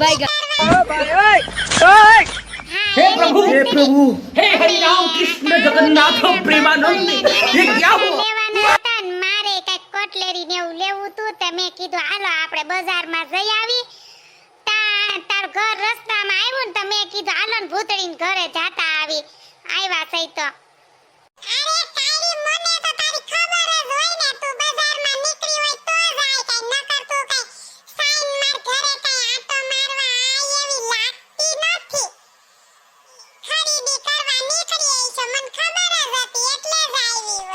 By હે પ્રભુ. હે પ્રભુ. હે હરિ રામ કૃષ્ણ જગન્નાથ પ્રેમાનંદ. એ ક્યાં હુઆ મારે કઈ કોટલેરી ને એવું લેવું તું તમે કીધું હાલો આપણે બજારમાં જઈ આવી. તાર ઘર રસ્તામાં આવ્યું ને મેં કીધું હાલો ને ભૂતળીને ઘરે જાતા આવી. આવ્યા સહી તો અરે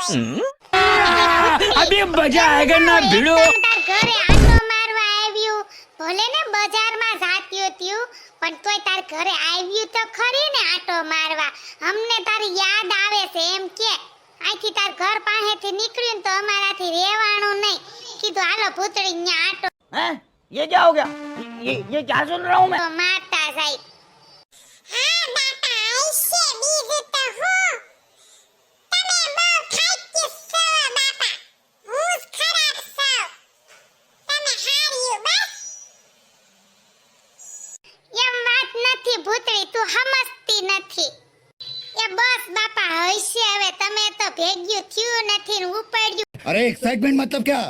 આવી હોય अभी मजा आएगा ना भिड़ो તાર ઘરે આટો મારવા આવ્યું ભલે ને બજારમાં જાત્યું ત્યું પણ તોય તાર ઘરે આવ્યું તો ખરી ને આટો મારવા અમને તારી યાદ આવે છે એમ કે અહીંથી તાર ઘર પાસેથી નીકળ્યું ને તો અમારાથી રહેવાનું નહીં કીધું હાલો ભૂતળી ન્યા આટો हैं ये क्या हो गया ये ये क्या सुन रहा हूँ मैं તો મારતા બસ બાપા હશે હવે તમે તો ભેગ્યું થયું નથી ને ઉપડ્યું अरे एक्साइटमेंट मतलब क्या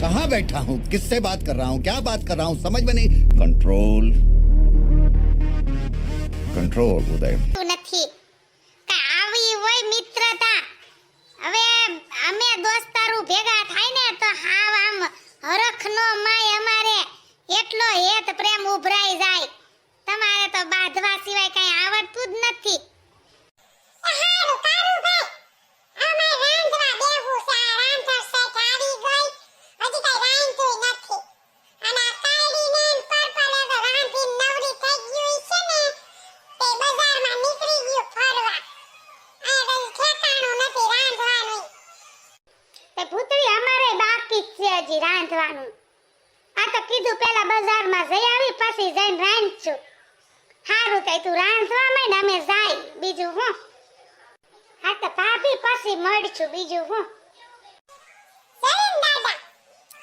कहाँ बैठा हूँ किससे बात कर रहा हूँ क्या बात कर रहा हूँ समझ में नहीं कंट्रोल कंट्रोल उदय નથી હજી રાંધવાનું. આ તો કીધું પેલા બજારમાં જઈ આવી, પછી જઈને રાંધશું હારું કઈ તું રાંધવા માંડ, અમે જાય. બીજું હું? હા, તો ભાભી પછી મળશું, બીજું હું દાદા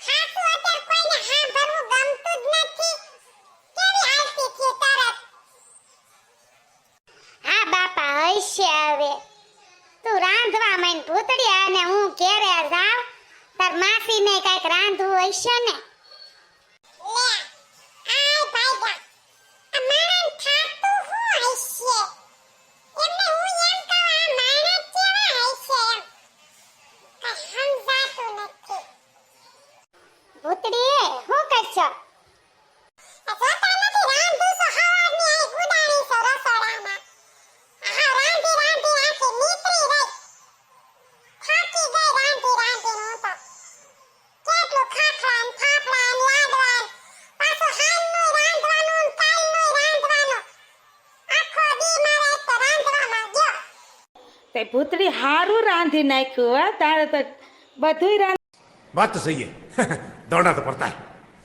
હાસુ અત્યારે કોઈને સાંભળવું ગમતું જ નથી કેવી આલતી થી તરત હા બાપા હશે હવે તું રાંધવા માંડ ભૂતડી અને હું ઘેરે જાવ તાર માસીને કંઈક રાંધવું હશે ને લે આય ભાઈગા અમારન થાતું હું હશે એમને હું એમ કહું આ માણસ કેવા હશે એમ કઈ સમજાતું નથી ભૂતડી હું કરશો જોતા નથી રાંધું છો હવારની આઈ ગુડાણી છો રસોડામાં આહા રાંધી રાંધી આખી નીકળી ગઈ થાકી ગઈ રાંધી રાંધીને હું તો કેટલું ખાખરા ને ફાફડા ને લાડવા ને પાછું હાલનું રાંધવાનું ને કાલનું રાંધવાનું આખો દી મારે એક તો રાંધવામાં ગયો તે ભૂતડી હારું રાંધી નાખ્યું હા? તારે તો બધુંય રાંધ વાત તો સહી દોડા તો પડતા.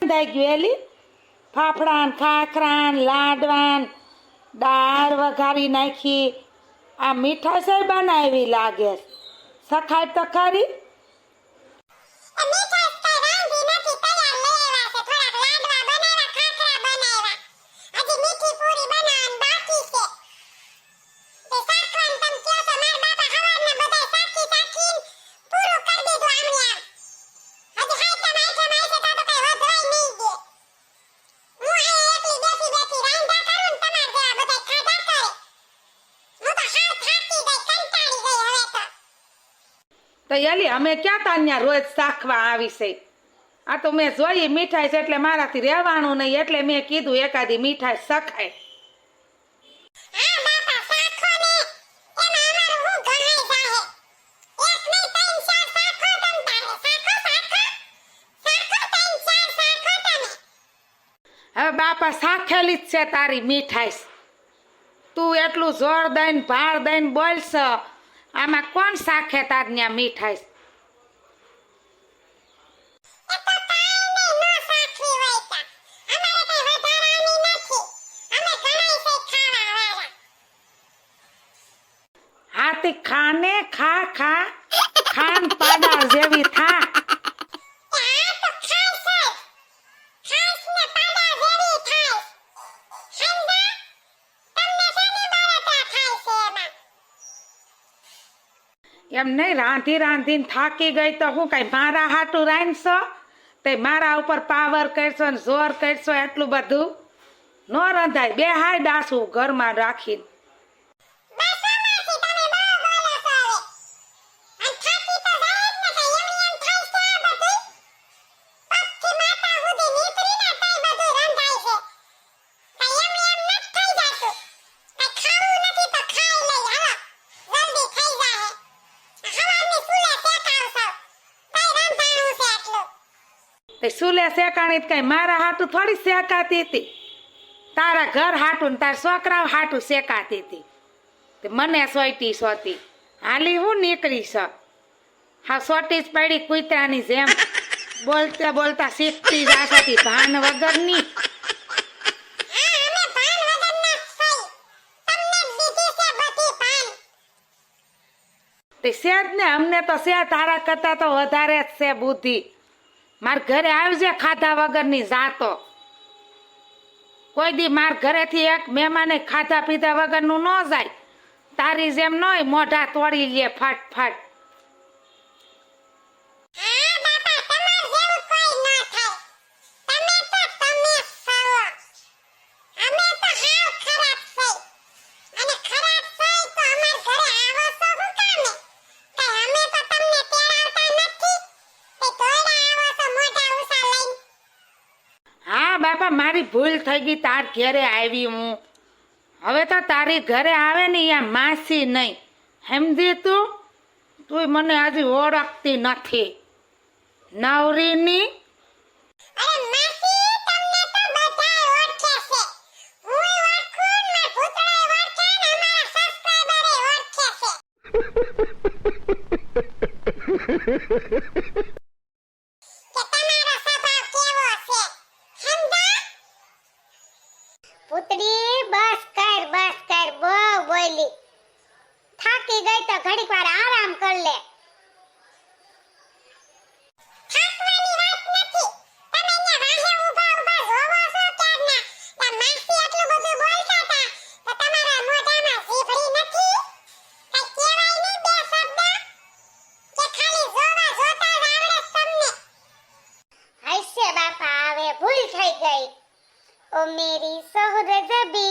રાંધાઈ ગયું એલી. ફાફડા ખાખરા લાડવાન દાળ વઘારી નાખી. આ મીઠા સાહેબ બનાવી લાગે. સખાય તો ખરી. તો એલી અમે ક્યાં તાન્યા રોજ શાખવા આવી છે? આ તો મેં જોઈ મીઠાઈ છે એટલે મારાથી રહેવાનું નહીં એટલે મેં કીધું એકાદી મીઠાઈ તમે હવે બાપા સાખેલી જ છે તારી મીઠાઈ. તું એટલું જોર દઈને ભાર દઈને બોલશ. આમાં કોણ સાખે તાર ત્યાં. મીઠાઈ ખાને ખા ખા ખાન પાડા જેવી થા. એમ નહીં, રાંધી રાંધીને થાકી ગઈ તો હું કઈ મારા હાટું રાંધશો? તે મારા ઉપર પાવર કરશો ને જોર કરશો, એટલું બધું ન રંધાય. બે હાય દાસું ઘરમાં રાખીને. તે સુલે શેકાણી કઈ. મારા હાટું થોડી શેકાતી હતી. તારા ઘર હાટું ને તારા છોકરા હાટું શેકાતી હતી. તે મને સોટી સોતી. હાલી હું નીકળી છ હા સોટી જ પડી કૂતરાની જેમ. બોલતા બોલતા શીખતી જાતી ભાન વગરની. તે છે જ ને અમને તો છે તારા કરતા તો વધારે જ છે બુદ્ધિ? માર ઘરે આવજે ખાધા વગરની જાતો. કોઈ દી માર ઘરેથી એક મહેમાને ખાધા પીધા વગરનું ન જાય. તારી જેમ ન હોય મોઢા તોડી લે ફાટ ફાટ મારી ભૂલ થઈ ગઈ, તાર ઘરે આવી હું. હવે તો તારી ઘરે આવે ને યા માસી નહીં. સમજી તું? તું મને હજી ઓળખતી નથી. નવરીની? Ha ha ha ha બધાય गई ओ मेरी सोहरजबी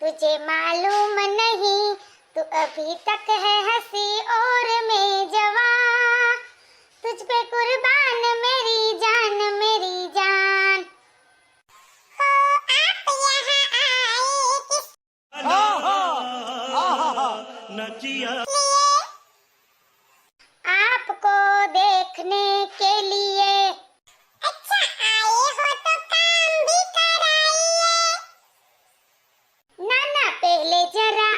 तुझे मालूम नहीं, तू अभी तक है हँसी और मैं जवान तुझ पे कुर्बान मेरी जान मेरी जान। ओ आप यहाँ आए किस हा हा हा हा नचिया। le llora.